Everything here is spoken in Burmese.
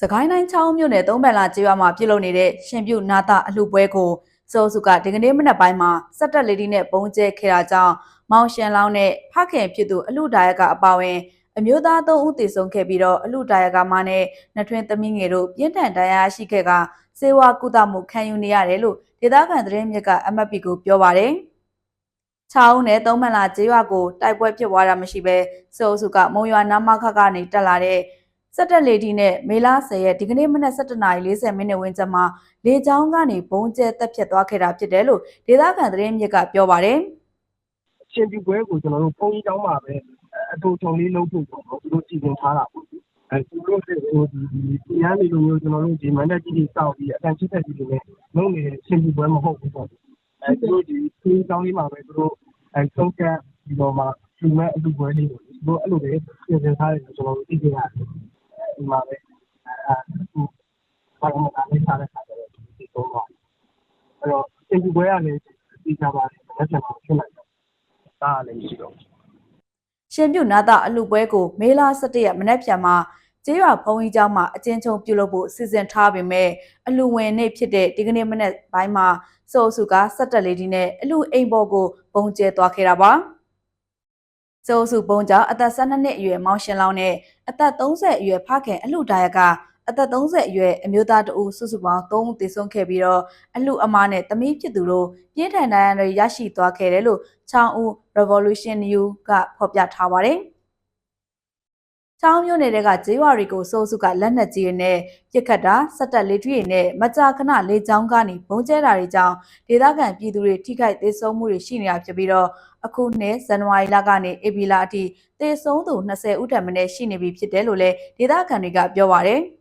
စကိုင်းတိုင်းချောင်းမြို့နယ်သုံးပန်လာကျေးရွာမှာပြုလုပ်နေတဲ့ရှင်ပြုနာတာအလှပွဲကိုစောစုကဒီကနေ့မနက်ပိုင်းမှာစက်တက်လေးဒီနဲ့ပုံကျဲခဲ့တာကြောင့်မောင်ရှင်လောင်းနဲ့ဖခင်ဖြစ်သူအလှဒါယကအပါဝင်အမျိုးသားသုံးဦးတည်ဆုံးခဲ့ပြီးတော့အလှဒါယကမနဲ့နှထွင်းသမီးငယ်တို့ပြင်းထန်ဒဏ်ရာရှိခဲ့ကစေဝါကုသမှုခံယူနေရတယ်လို့ဒေသခံသတင်းမြစ်က MFP ကိုပြောပါတယ်။ချောင်းနဲ့သုံးမန်လာကျေးရွာကိုတိုက်ပွဲဖြစ်သွားတာမရှိဘဲစောစုကမုံရွာနာမခကနေတက်လာတဲ့ စက်တက်လေဒီနဲ့မေလာ10ရက်ဒီကနေ့မနက်7:40မိနစ်ဝန်းကျင်မှာလေကြောင်းကနေဘုံကျဲတက်ဖြတ်သွားခဲ့တာဖြစ်တယ်လို့ဒေသခံသတင်းမြစ်ကပြောပါတယ်ရှင်ပြပွဲကိုကျွန်တော်တို့ဘုန်းကြီးကျောင်းမှာပဲအတူချုံလေးလုပ်ဖို့ပေါ့နော်သူတို့ကြည်ပင်ထားတာပေါ့အဲသူတို့ကဟိုဒီဒီရန်လေးလိုမျိုးကျွန်တော်တို့ဒီမန္တကြီးကြီးစောက်ပြီးအတန်ချစ်တဲ့ကြီးတွေနဲ့လုပ်နေတဲ့ရှင်ပြပွဲမဟုတ်ဘူးပေါ့အဲသူတို့ဒီဘုန်းကြီးကျောင်းလေးမှာပဲသူတို့အဲဆုံးဖြတ်ဒီတော့မှဒီမဲ့အတူပွဲလေးကိုသူတို့အဲ့လိုပဲပြင်ဆင်ထားတယ်ကျွန်တော်တို့သိကြရတယ်ဒီ မှာပဲအဲအခုဘာမှမထားတဲ့ခါကျတော့ဒီတော့အဲ့တော့ရှင်ပြပွဲကလည်းဒီကြပါလေလက်ချက်မှဖြစ်နိုင်တယ်ဒါလည်းရှိတော့။ရှင်ပြုနာတာအလှပွဲကို မေလာ17ရက် မနက်ဖြန်မှာ ကျေးရွာဘုံကြီးကျောင်းမှာ အကျဉ်းချုပ်ပြုလုပ်ဖို့ စီစဉ်ထားပေမဲ့အလှဝင်နေ့ဖြစ်တဲ့ ဒီကနေ့ မနက်ပိုင်းမှာစောစုက စက်တက်လေးဒီနဲ့ အလှအိမ်ပေါ်ကိုဘုံကျဲသွားခဲ့တာပါ။ စောစုဘုံကြောင့်အသက်12နှစ်အရွယ်မောင်ရှင်လောင်းနဲ့အသက်30အရွယ်ဖခင်အလှဒါယကအသက်30အရွယ်အမျိုးသားတဦးစုစုပေါင်း3ဦးသေဆုံးခဲ့ပြီးတော့အလှအမားနဲ့တမီးဖြစ်သူတို့ပြင်းထန်ဒဏ်ရာတွေရရှိသွားခဲ့တယ်လို့ချောင်းဦး Revolution New ကဖော်ပြထားပါတယ်။ ချောင်းမျိုးနယ်ကဂျေးဝါတွေကိုစိုးစုကလက်နက်ကြီးတွေနဲ့ပြစ်ခတ်တာစက်တက်လေးထွေးတွေနဲ့မကြာခဏလေးချောင်းကနေဘုံကျဲတာတွေကြောင့်ဒေသခံပြည်သူတွေထိခိုက်သေးဆုံးမှုတွေရှိနေတာဖြစ်ပြီးတော့အခုနှစ်ဇန်နဝါရီလကနေဧပြီလအထိသေဆုံးသူ20ဦးထက်မနည်းရှိနေပြီဖြစ်တယ်လို့လည်းဒေသခံတွေကပြောပါတယ်။